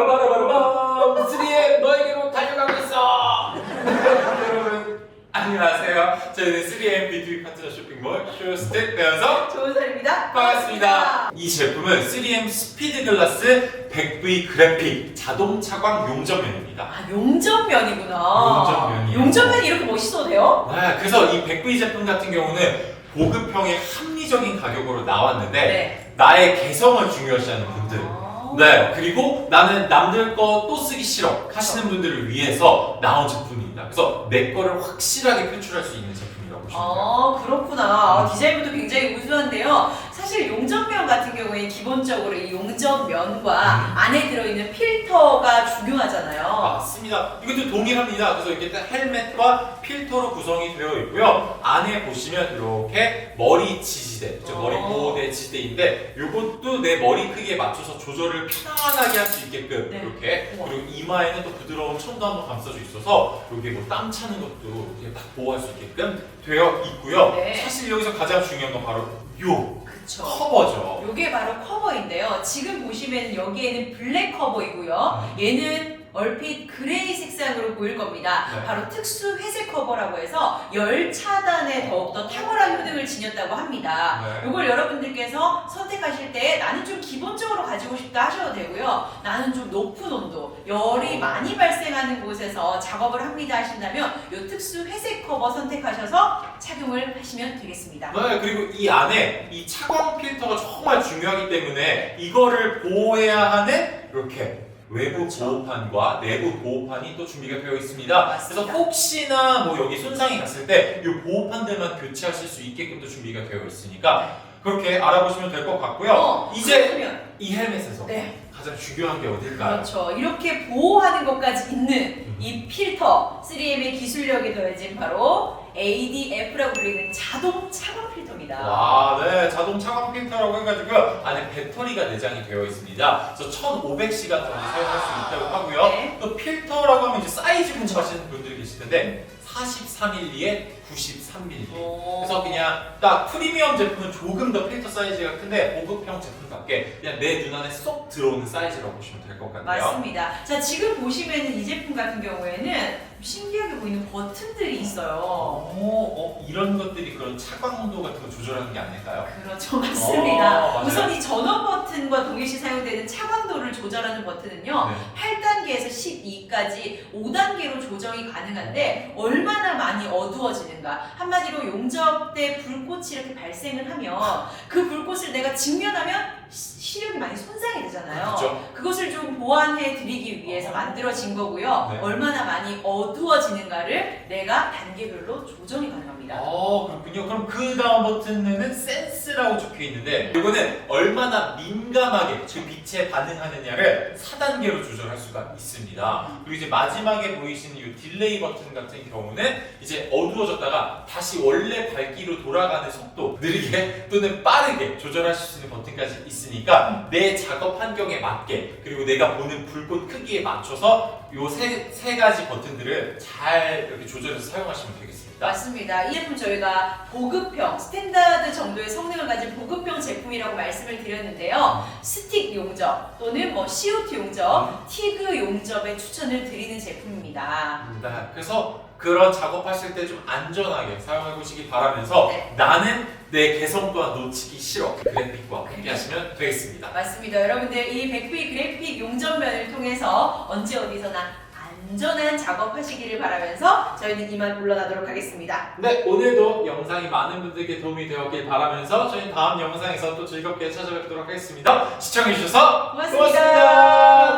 바로바로바로밤 쓰리엠 너에게로 달려가고 있어. 안녕하세요. 저희는 3M B2B 파트너 쇼핑몰 쇼스텝 배워서 좋은 사람입니다. 반갑습니다. 이 제품은 3M 스피드 글라스 100V 그래픽 자동 차광 용접면입니다. 아 용접면이구나. 용접면이 용접면이 이렇게 멋있어도 돼요? 네, 그래서 이 100V 제품 같은 경우는 보급형의 합리적인 가격으로 나왔는데 네. 나의 개성을 중요시하는 분들 아. 네, 그리고 나는 남들 거 또 쓰기 싫어 하시는 분들을 위해서 나온 제품입니다. 그래서 내 거를 확실하게 표출할 수 있는 제품이라고 보시면 돼요. 아, 그렇구나. 어, 디자인부터 굉장히 우수한데요. 사실 같은 경우에 기본적으로 이 용접 면과 음. 안에 들어있는 필터가 중요하잖아요. 맞습니다. 이것도 동일합니다. 그래서 이렇게 딱 헬멧과 필터로 구성이 되어 있고요. 안에 보시면 이렇게 머리 지지대, 즉 머리 어. 보호대 지지대인데 이것도 내 머리 크기에 맞춰서 조절을 편안하게 할 수 있게끔 네. 이렇게 우와. 그리고 이마에는 또 부드러운 천도 한번 감싸져 있어서 여기 뭐 땀 차는 것도 이렇게 딱 보호할 수 있게끔 되어 있고요. 네. 사실 여기서 가장 중요한 건 바로 요 그쵸. 커버죠. 요게 바로 커버인데요. 지금 보시면 여기에는 블랙 커버이고요. 얘는 얼핏 그레이 색상으로 보일 겁니다. 네. 바로 특수 회색 커버라고 해서 열 차단에 더욱더 탁월한 효능을 지녔다고 합니다. 네. 이걸 여러분들께서 선택하실 때 나는 좀 기본적으로 가지고 싶다 하셔도 되고요. 나는 좀 높은 온도, 열이 많이 발생하는 곳에서 작업을 합니다 하신다면 이 특수 회색 커버 선택하셔서 착용을 하시면 되겠습니다. 네, 그리고 이 안에 이 차광 필터가 정말 중요하기 때문에 이거를 보호해야 하는 이렇게 외부. 보호판과 내부 보호판이 또 준비가 되어 있습니다. 맞습니다. 그래서 혹시나 뭐 여기 손상이 갔을 때 이 보호판들만 교체하실 수 있게끔 도 준비가 되어 있으니까 그렇게 알아보시면 될 것 같고요. 어, 이제 그러면 이 헬멧에서 네. 가장 중요한 게 어딜까요? 그렇죠. 이렇게 보호하는 것까지 있는 음. 이 필터 3M의 기술력이 더해진 바로 ADF라고 불리는 자동 차광 필터입니다. 와, 네, 자동 차광 필터라고 해가지고요. 안에 배터리가 내장이 되어 있습니다. 그래서 1,500시간 정도 사용할 수 있다고 하고요. 네. 또 필터라고 하면 이제 사이즈 분석하시는 분들이 계실 텐데 43mm에 93mm. 오. 그래서 그냥 딱 프리미엄 제품은 조금 더 필터 사이즈가 큰데 보급형 제품답게 그냥 내 눈 안에 쏙 들어오는 사이즈라고 보시면 될 것 같아요. 맞습니다. 자 지금 보시면 이 제품 같은 경우에는 신기하게 보이는 버튼들이 있어요. 어, 어, 이런 것들이 그런 차광 온도 같은 거 조절하는 게 아닐까요? 그렇죠, 맞습니다. 어, 맞아요. 우선 이 전원 버튼과 동일시 사용되는 차광도를 조절하는 버튼은요. 네. 8단계에서 12까지 5단계로 조정이 가능한데 얼마나 많이 어두워지는가 한마디로 용접 때 불꽃이 이렇게 발생을 하면 그 불꽃을 내가 직면하면 시- 시력이 많이 손상이 되잖아요 그렇죠. 그것을 좀 보완해 드리기 위해서 만들어진 거고요 네. 얼마나 많이 어두워지는가를 내가 단계별로 조정이 가능합니다 어 그렇군요. 그럼 그 다음 버튼에는 센스라고 적혀 있는데 이거는 얼마나 민 감하게 그 빛에 반응하느냐를 4단계로 조절할 수가 있습니다. 그리고 이제 마지막에 보이시는 이 딜레이 버튼 같은 경우는 이제 어두워졌다가 다시 원래 밝기로 돌아가는 속도 느리게 또는 빠르게 조절하실 수 있는 버튼까지 있으니까 내 작업 환경에 맞게 그리고 내가 보는 불꽃 크기에 맞춰서 이세세 가지 버튼들을 잘 이렇게 조절해서 사용하시면 되겠습니다. 맞습니다. 이 제품 저희가 보급형, 스탠다드 정도의 성능을 가진 보급형 제품 이라고 말씀을 드렸는데요. 스틱 용접 또는 뭐 CO2 용접, 티그 용접에 추천을 드리는 제품입니다. 네, 그래서 그런 작업하실 때 좀 안전하게 사용해 보시기 바라면서 네. 나는 내 개성 또한 놓치기 싫어 그래픽과 함께 하시면 되겠습니다. 맞습니다. 여러분들 이 100V 그래픽 용접면을 통해서 언제 어디서나 안전한 작업하시기를 바라면서 저희는 이만 물러나도록 하겠습니다. 네, 오늘도 영상이 많은 분들께 도움이 되었길 바라면서 저희 다음 영상에서 또 즐겁게 찾아뵙도록 하겠습니다. 시청해 주셔서 고맙습니다. 고맙습니다.